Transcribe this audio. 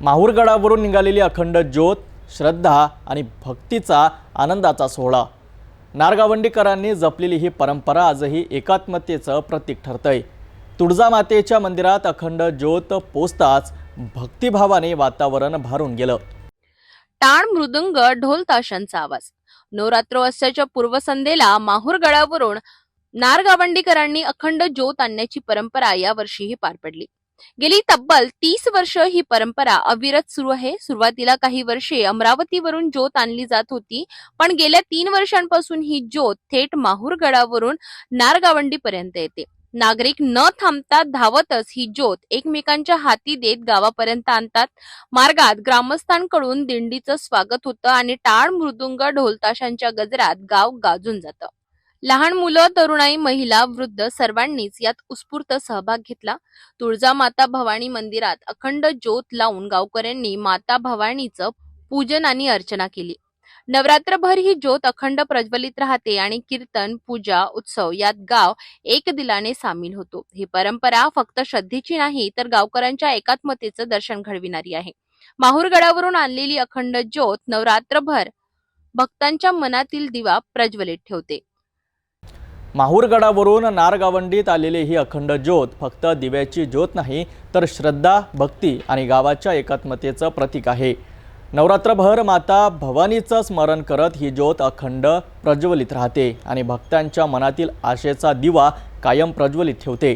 माहूरगडावरून निघालेली अखंड ज्योत श्रद्धा आणि भक्तीचा आनंदाचा सोहळा. नारगावंडीकरांनी जपलेली ही परंपरा आजही एकात्मतेचं प्रतीक ठरतंय. तुळजामातेच्या मंदिरात अखंड ज्योत पोचताच भक्तिभावाने वातावरण भारून गेलं. टाण मृदुंग ढोल ताशांचा आवाज. नवरात्रोत्सवाच्या पूर्वसंध्येला माहूरगडावरून नारगावंडीकरांनी अखंड ज्योत आणण्याची परंपरा यावर्षीही पार पडली. गेली तब्बल तीस वर्ष ही परंपरा अविरत सुरू आहे. सुरुवातीला काही वर्षे अमरावतीवरून ज्योत आणली जात होती पण गेल्या तीन वर्षांपासून ही ज्योत थेट माहूरगडावरून नारगावंडीपर्यंत येते. नागरिक न थांबता धावतच ही ज्योत एकमेकांच्या हाती देत गावापर्यंत आणतात. मार्गात ग्रामस्थांकडून दिंडीचं स्वागत होतं आणि टाळ मृदुंग ढोलताशांच्या गजरात गाव गाजून जातं. लहान मुलं तरुणाई महिला वृद्ध सर्वांनीच यात उत्स्फूर्त सहभाग घेतला. तुळजामाता भवानी मंदिरात अखंड ज्योत लावून गावकऱ्यांनी माता भवानीचं पूजन आणि अर्चना केली. नवरात्रभर ही ज्योत अखंड प्रज्वलित राहते आणि कीर्तन पूजा उत्सव यात गाव एक दिलाने सामील होतो. ही परंपरा फक्त श्रद्धेची नाही तर गावकऱ्यांच्या एकात्मतेचं दर्शन घडविणारी आहे. माहूरगडावरून आणलेली अखंड ज्योत नवरात्रभर भक्तांच्या मनातील दिवा प्रज्वलित ठेवते. माहूरगडावरून नारगावंडीत आलेली ही अखंड ज्योत फक्त दिव्याची ज्योत नाही तर श्रद्धा भक्ती आणि गावाच्या एकात्मतेचं प्रतीक आहे. नवरात्रभर माता भवानीचं स्मरण करत ही ज्योत अखंड प्रज्वलित राहते आणि भक्तांच्या मनातील आशेचा दिवा कायम प्रज्वलित ठेवते.